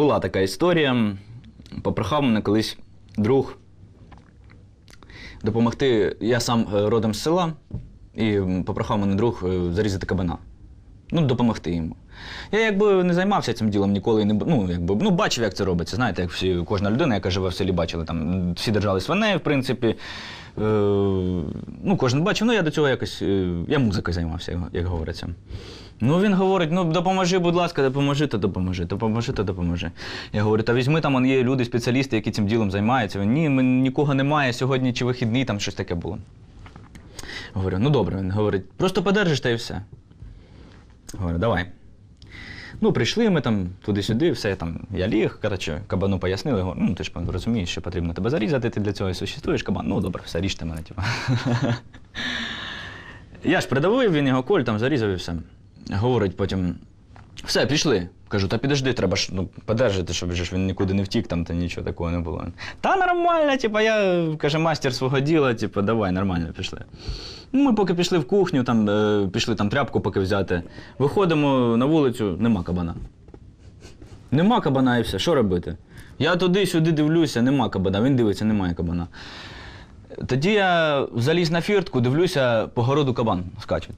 була така історія. Попрохав мене колись друг допомогти. Я сам е, родом з села, і попрохав мене друг е, зарізати кабана. Ну, допомогти йому. Я якби не займався цим ділом ніколи, не ну, якби, ну, бачив, як це робиться. Знаєте, як всі, кожна людина, яка живе в селі, бачила, там всі держали свиней, в принципі. Е, ну, кожен бачив, ну я до цього якось. Е, я музикою займався, як- говориться. Ну, він говорить: ну допоможи, будь ласка, допоможи, то допоможи, допоможи, то допоможи. Я говорю, та візьми там, є люди, спеціалісти, які цим ділом займаються. Він, Ні, ми, нікого немає, сьогодні чи вихідний, там щось таке було. Говорю, ну добре, він говорить, просто подержиш та і все. Говорю, давай. Ну, прийшли ми там туди-сюди, все там. Я ліг, коротше, кабану пояснили, говорю, ну ти ж розумієш, що потрібно тебе зарізати, ти для цього і существуєш, кабан. Ну добре, все, ріжте мене, типу. Я ж придавив, він його коль там зарізав і все. Говорить потім. Все, пішли. Кажу, та підожди, треба ж ну, подержати, щоб ж він нікуди не втік, там та нічого такого не було. Та нормально, типу, я каже, мастер свого діла, типу, давай, нормально, пішли. Ну, Ми поки пішли в кухню, там, е, пішли там тряпку поки взяти. Виходимо на вулицю, нема кабана. Нема кабана і все. Що робити? Я туди-сюди дивлюся, нема кабана. Він дивиться, немає кабана. Тоді я заліз на фіртку, дивлюся, по городу кабан скаче.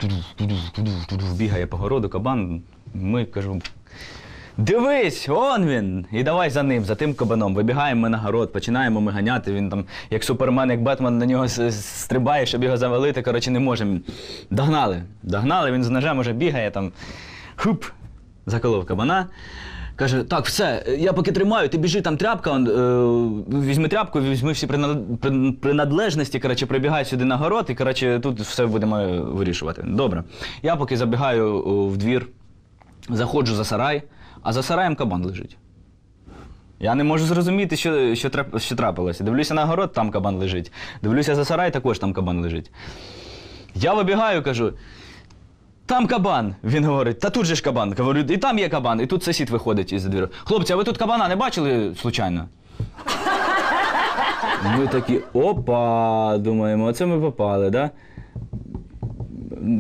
Бігає по городу кабан. Ми кажу. Дивись, он він! І давай за ним, за тим кабаном. Вибігаємо ми на город, починаємо ми ганяти. Він там, як супермен, як Бетмен, на нього стрибає, щоб його завалити. Коротше, не можемо. Догнали. Догнали, він з ножем уже бігає там. Хуп! Заколов кабана. Каже, так, все, я поки тримаю, ти біжи там тряпка, он, е, візьми тряпку, візьми всі принад- прин- принадлежності, коротше, прибігай сюди на город, і коротше, тут все будемо е, вирішувати. Добре. Я поки забігаю о, в двір, заходжу за сарай, а за сараєм кабан лежить. Я не можу зрозуміти, що, що, трап- що трапилося. Дивлюся на город, там кабан лежить. Дивлюся за сарай, також там кабан лежить. Я вибігаю, кажу. Там кабан. Він говорить, та тут же ж кабан. Говорю, і там є кабан, і тут сусід виходить із двір. Хлопці, а ви тут кабана не бачили случайно? Ми такі, опа, думаємо, оце ми попали, да?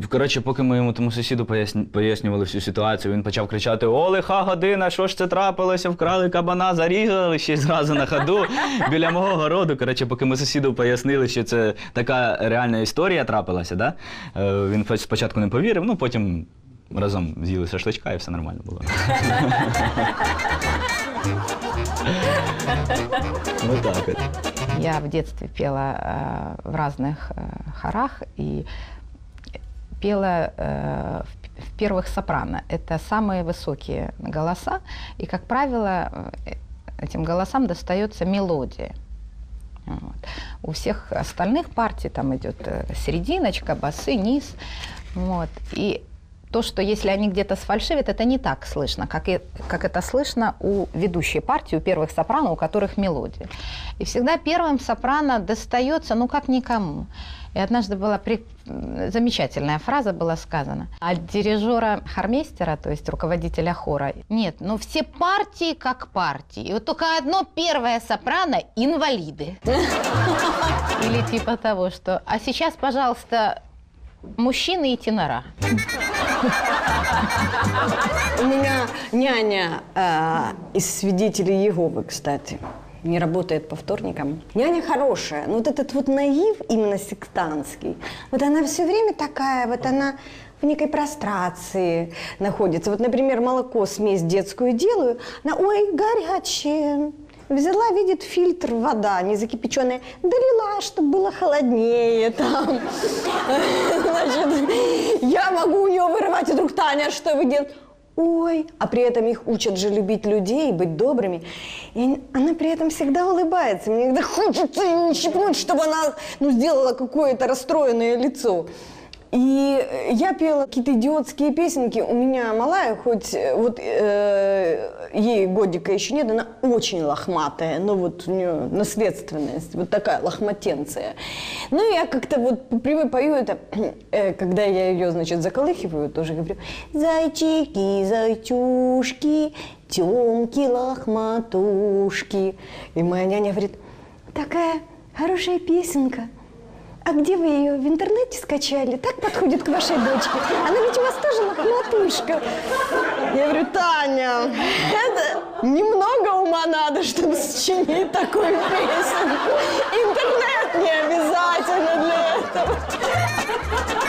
Коротше, поки ми йому тому сусіду поясні- пояснювали всю ситуацію, він почав кричати: О, лиха година, що ж це трапилося? Вкрали кабана, зарізали ще й зразу на ходу біля мого городу. Коротше, поки ми сусіду пояснили, що це така реальна історія трапилася, да? е, він хоч спочатку не повірив, ну потім разом з'їли шашличка і все нормально було. Ну так от. Я в детстве пела э, в разных э, хорах и пела э, в, в первых сопрано. Это самые высокие голоса, и, как правило, э, этим голосам достается мелодия. Вот. У всех остальных партий там идет э, серединочка, басы, низ. Вот. И то, что если они где-то сфальшивят, это не так слышно, как, и, как это слышно у ведущей партии, у первых сопрано, у которых мелодия. И всегда первым сопрано достается, ну, как никому. И однажды была при- замечательная фраза была сказана от дирижера хормейстера, то есть руководителя хора. Нет, ну все партии как партии. И вот только одно первое сопрано – инвалиды. Или типа того, что «А сейчас, пожалуйста, мужчины и тенора». У меня няня э, из свидетелей Еговы, кстати. Не работает по вторникам. Няня хорошая, но вот этот вот наив именно сектантский, вот она все время такая, вот она в некой прострации находится. Вот, например, молоко, смесь детскую делаю, она, ой, горячее. Взяла, видит фильтр, вода не закипяченная, долила, чтобы было холоднее там. Значит, я могу у нее вырывать, и вдруг Таня, что вы делаете? Ой, а при этом их учат же любить людей, быть добрыми. И они- она при этом всегда улыбается. Мне иногда хочется ее ущипнуть, чтобы она ну, сделала какое-то расстроенное лицо. И э, я пела какие-то идиотские песенки. У меня малая, хоть э, вот э, ей годика еще нет, она очень лохматая, но вот у нее наследственность, вот такая лохматенция. Ну, я как-то вот привы пою это, э, когда я ее, значит, заколыхиваю, тоже говорю, зайчики, зайчушки, темки, лохматушки. И моя няня говорит, такая хорошая песенка. а где вы ее в интернете скачали? Так подходит к вашей дочке. Она ведь у вас тоже лохматушка. Я говорю, Таня, это немного ума надо, чтобы сочинить такую песню. Интернет не обязательно для этого.